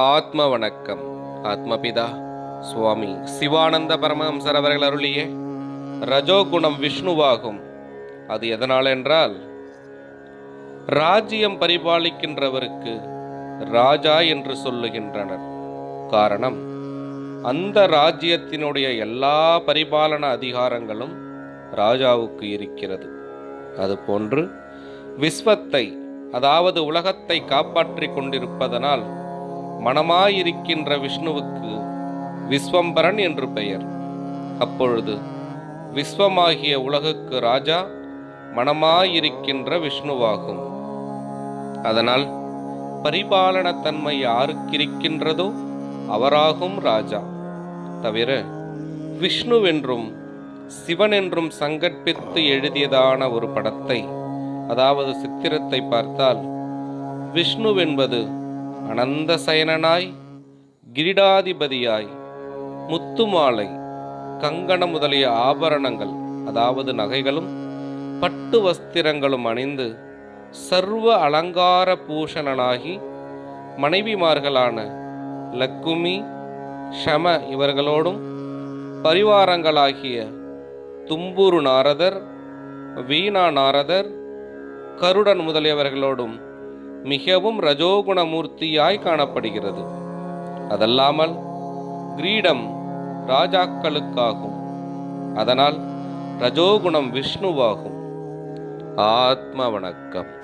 ஆத்ம வணக்கம் ஆத்மபிதா சுவாமி சிவானந்த பரமஹம்சர் அவர்கள் அருளிய ரஜோகுணம் விஷ்ணுவாகும். அது எதனால் என்றால் ராஜ்யம் பரிபாலிக்கின்றவருக்கு ராஜா என்று சொல்லுகின்றனர். காரணம் அந்த ராஜ்யத்தினுடைய எல்லா பரிபாலன அதிகாரங்களும் ராஜாவுக்கு இருக்கிறது. அதுபோன்று விஸ்வத்தை அதாவது உலகத்தை காப்பாற்றிக் கொண்டிருப்பதனால் மனமாயிருக்கின்ற விஷ்ணுவுக்கு விஸ்வம்பரன் என்று பெயர். அப்பொழுது விஸ்வமாகிய உலகுக்கு ராஜா மனமாயிருக்கின்ற விஷ்ணுவாகும். அதனால் பரிபாலனத்தன்மை யாருக்கிருக்கின்றதோ அவராகும் ராஜா. தவிர விஷ்ணுவென்றும் சிவன் என்றும் சங்கற்பித்து எழுதியதான ஒரு படத்தை அதாவது சித்திரத்தை பார்த்தால் விஷ்ணுவென்பது அனந்த சயனனாய் கிரீடாதிபதியாய் முத்துமாலை கங்கணம் முதலிய ஆபரணங்கள் அதாவது நகைகளும் பட்டு வஸ்திரங்களும் அணிந்து சர்வ அலங்கார பூஷணனாகி மனைவிமார்களான லக்குமி ஷம இவர்களோடும் பரிவாரங்களாகிய தும்புரு நாரதர் வீணா நாரதர் கருடன் முதலியவர்களோடும் மிகவும் ரஜோகுண மூர்த்தியாய் காணப்படுகிறது. அதல்லாமல் கிரீடம் ராஜாக்களுக்காகும். அதனால் ரஜோகுணம் விஷ்ணுவாகும். ஆத்ம வணக்கம்.